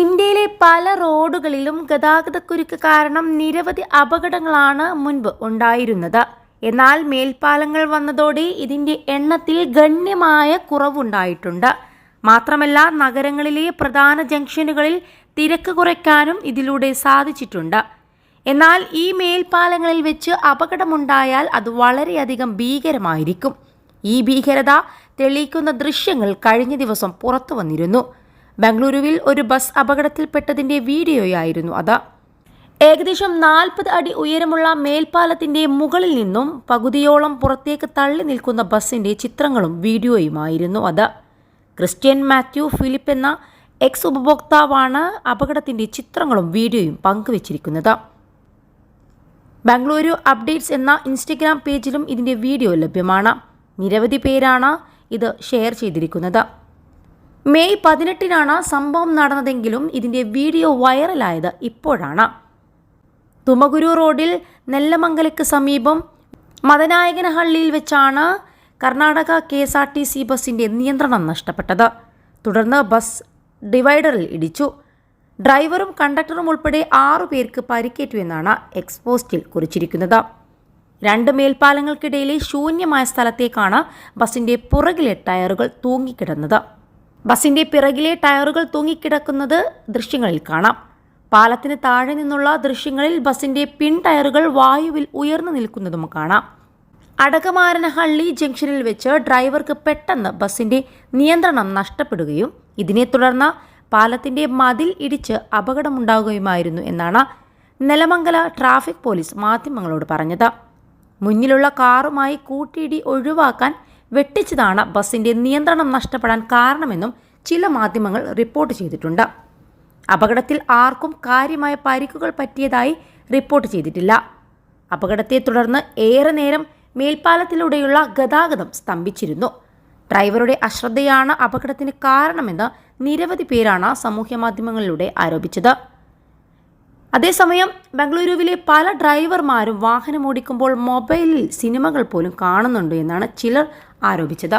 ഇന്ത്യയിലെ പല റോഡുകളിലും ഗതാഗതക്കുരുക്ക് കാരണം നിരവധി അപകടങ്ങളാണ് മുൻപ് ഉണ്ടായിരുന്നത്. എന്നാൽ മേൽപ്പാലങ്ങൾ വന്നതോടെ ഇതിന്റെ എണ്ണത്തിൽ ഗണ്യമായ കുറവുണ്ടായിട്ടുണ്ട്. മാത്രമല്ല നഗരങ്ങളിലെ പ്രധാന ജംഗ്ഷനുകളിൽ തിരക്ക് കുറയ്ക്കാനും ഇതിലൂടെ സാധിച്ചിട്ടുണ്ട്. എന്നാൽ ഈ മേൽപ്പാലങ്ങളിൽ വെച്ച് അപകടമുണ്ടായാൽ അത് വളരെയധികം ഭീകരമായിരിക്കും. ഈ ഭീകരത തെളിയിക്കുന്ന ദൃശ്യങ്ങൾ കഴിഞ്ഞ ദിവസം പുറത്തു വന്നിരുന്നു. ബംഗളൂരുവിൽ ഒരു ബസ് അപകടത്തിൽപ്പെട്ടതിന്റെ വീഡിയോയായിരുന്നു അത്. ഏകദേശം നാൽപ്പത് അടി ഉയരമുള്ള മേൽപ്പാലത്തിന്റെ മുകളിൽ നിന്നും പകുതിയോളം പുറത്തേക്ക് തള്ളി നിൽക്കുന്ന ബസിന്റെ ചിത്രങ്ങളും വീഡിയോയുമായിരുന്നു അത്. ക്രിസ്ത്യൻ മാത്യു ഫിലിപ്പ് എന്ന എക്സ് ഉപഭോക്താവാണ് അപകടത്തിന്റെ ചിത്രങ്ങളും വീഡിയോയും പങ്കുവച്ചിരിക്കുന്നത്. ബംഗളൂരു അപ്ഡേറ്റ്സ് എന്ന ഇൻസ്റ്റഗ്രാം പേജിലും ഇതിന്റെ വീഡിയോ ലഭ്യമാണ്. നിരവധി പേരാണ് ഇത് ഷെയർ ചെയ്തിരിക്കുന്നത്. മെയ് പതിനെട്ടിനാണ് സംഭവം നടന്നതെങ്കിലും ഇതിന്റെ വീഡിയോ വൈറലായത് ഇപ്പോഴാണ്. തുമകുരു റോഡിൽ നെല്ലമംഗലയ്ക്ക് സമീപം മതനായകനഹള്ളിയിൽ വെച്ചാണ് Karnataka K S R T C ബസ്സിന്റെ നിയന്ത്രണം നഷ്ടപ്പെട്ടത്. തുടർന്ന് ബസ് ഡിവൈഡറിൽ ഇടിച്ചു. ഡ്രൈവറും കണ്ടക്ടറും ഉൾപ്പെടെ ആറു പേർക്ക് പരിക്കേറ്റു എന്നാണ് എക്സ്പോസ്റ്റിൽ കുറിച്ചിരിക്കുന്നത്. രണ്ട് മേൽപ്പാലങ്ങൾക്കിടയിലെ ശൂന്യമായ സ്ഥലത്തേക്കാണ് ബസിന്റെ പുറകിലെ ടയറുകൾ തൂങ്ങിക്കിടന്നത്. ബസിന്റെ പിറകിലെ ടയറുകൾ തൂങ്ങിക്കിടക്കുന്നത് ദൃശ്യങ്ങളിൽ കാണാം. പാലത്തിന് താഴെ നിന്നുള്ള ദൃശ്യങ്ങളിൽ ബസിന്റെ പിൻ ടയറുകൾ വായുവിൽ ഉയർന്നു നിൽക്കുന്നതും കാണാം. അടകമാരനഹള്ളി ജംഗ്ഷനിൽ വെച്ച് ഡ്രൈവർക്ക് പെട്ടെന്ന് ബസിന്റെ നിയന്ത്രണം നഷ്ടപ്പെടുകയും ഇതിനെ തുടർന്ന് പാലത്തിന്റെ മതിൽ ഇടിച്ച് അപകടമുണ്ടാകുകയുമായിരുന്നു എന്നാണ് നെലമംഗല ട്രാഫിക് പോലീസ് മാധ്യമങ്ങളോട് പറഞ്ഞത്. മുന്നിലുള്ള കാറുമായി കൂട്ടിയിടി ഒഴിവാക്കാൻ വെട്ടിച്ചതാണ് ബസിന്റെ നിയന്ത്രണം നഷ്ടപ്പെടാൻ കാരണമെന്നും ചില മാധ്യമങ്ങൾ റിപ്പോർട്ട് ചെയ്തിട്ടുണ്ട്. അപകടത്തിൽ ആർക്കും കാര്യമായ പരിക്കുകൾ പറ്റിയതായി റിപ്പോർട്ട് ചെയ്തിട്ടില്ല. അപകടത്തെ തുടർന്ന് ഏറെ നേരം മേൽപ്പാലത്തിലൂടെയുള്ള ഗതാഗതം സ്തംഭിച്ചിരുന്നു. ഡ്രൈവറുടെ അശ്രദ്ധയാണ് അപകടത്തിന് കാരണമെന്ന് നിരവധി പേരാണ് സമൂഹമാധ്യമങ്ങളിലൂടെ ആരോപിച്ചത്. അതേസമയം ബംഗളൂരുവിലെ പല ഡ്രൈവർമാരും വാഹനം ഓടിക്കുമ്പോൾ മൊബൈലിൽ സിനിമകൾ പോലും കാണുന്നുണ്ട് എന്നാണ് ചിലർ ആരോപിച്ചത്.